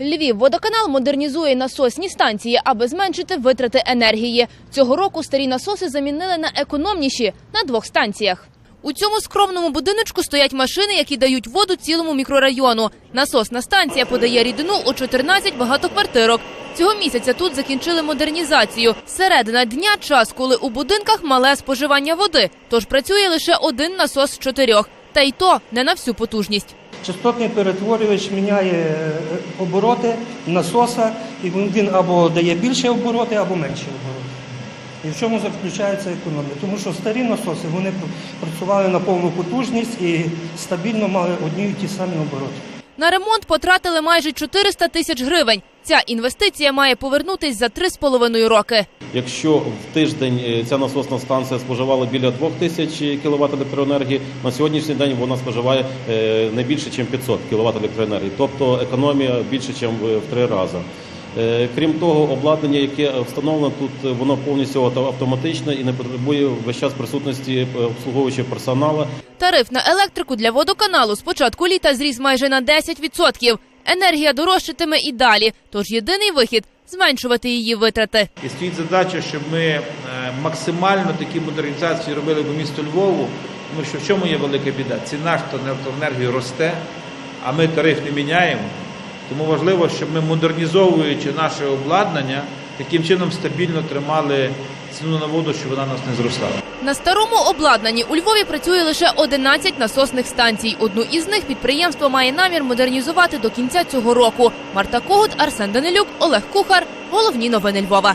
Львів водоканал модернізує насосні станції, аби зменшити витрати енергії. Цього року старі насоси замінили на економніші на двох станціях. У цьому скромному будиночку стоять машини, які дають воду цілому мікрорайону. Насосна станція подає рідину у 14 багатоквартирок. Цього місяця тут закінчили модернізацію. Середина дня час, коли у будинках мале споживання води, тож працює лише один насос з чотирьох. Та й то не на всю потужність. Частотний перетворювач міняє е, обороти насоса, і він або дає більше обороти, або менше обороти. І в чому заключається економія? Тому що старі насоси вони працювали на повну потужність і стабільно мали одні і ті самі обороти. На ремонт потратили майже 400 тисяч гривень. Ця інвестиція має повернутись за 3,5 роки. Якщо в тиждень е, ця насосна станція споживала біля 2 тисяч кВт електроенергії, на сьогоднішній день вона споживає е, не більше, ніж 500 кВт електроенергії, тобто економія більше, ніж в три рази. Е, Крім того, обладнання, яке встановлено тут, е, воно повністю автоматичне і не потребує весь час присутності е, обслуговуючого персоналу. Тариф на електрику для водоканалу з початку літа зріс майже на 10%. Енергія дорожчатиме і далі, тож єдиний вихід зменшувати її витрати. І стоїть задача, щоб ми е, максимально такі модернізації робили по місту Львову, тому що в чому є велика біда? Ціна ж на електроенергію росте, а ми тариф не міняємо. Тому важливо, щоб ми модернізовуючи наше обладнання, таким чином стабільно тримали ціну на воду, щоб вона нас не зростала. На старому обладнанні у Львові працює лише 11 насосних станцій. Одну із них підприємство має намір модернізувати до кінця цього року. Марта Когут, Арсен Данилюк, Олег Кухар. Головні новини Львова.